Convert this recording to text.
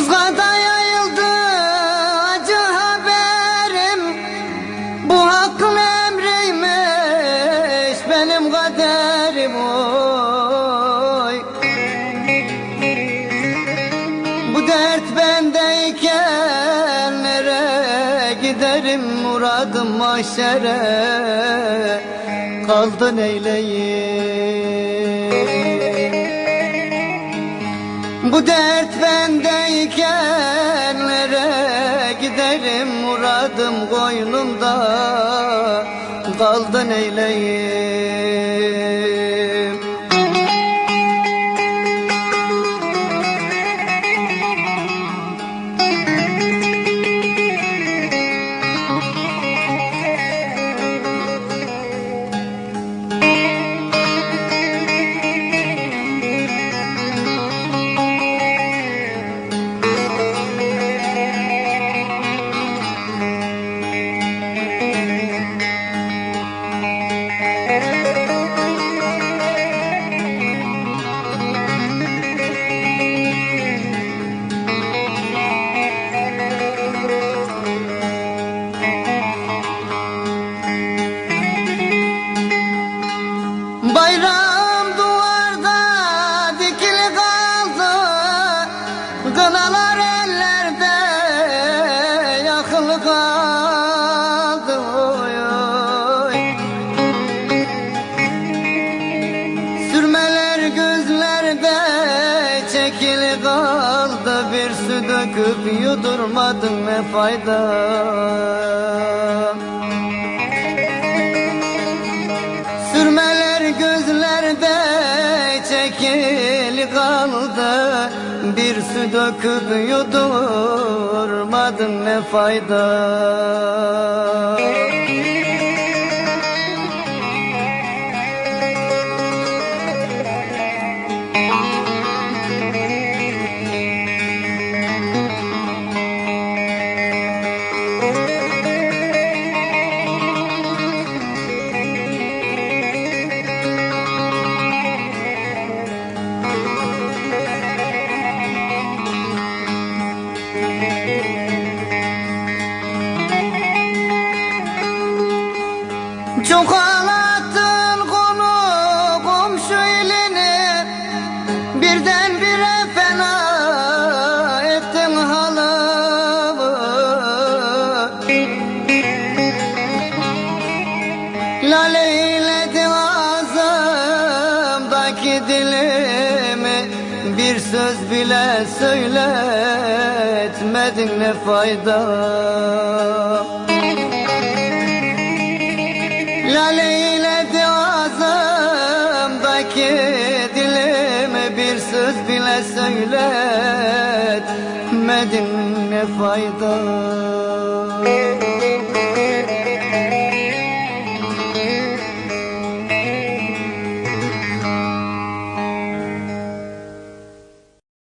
Yozgat'a yayıldı acı haberim. Bu hakkın emriymiş benim kaderim oy. Bu dert bendeyken nereye giderim muradım mahşere? Kaldı neyleyim bu dert bendeyken nereye giderim? Muradım koynumda kaldı neyleyim Kınalar ellerde yakılı kaldı oy, oy. Sürmeler gözlerde çekili kaldı. Bir su döküp yudurmadın ne fayda. Sürmeler gözlerde çekili kaldı su döküp yudurmadın ne fayda Çok ağlattın konu komşu ilini Birden bire fena ettin halımı Lale eyledi ağzımdaki dilimi Bir söz bile söyletmedin ne fayda Lale eyledi ağzımdaki dilime bir söz bile söyletmedin ne fayda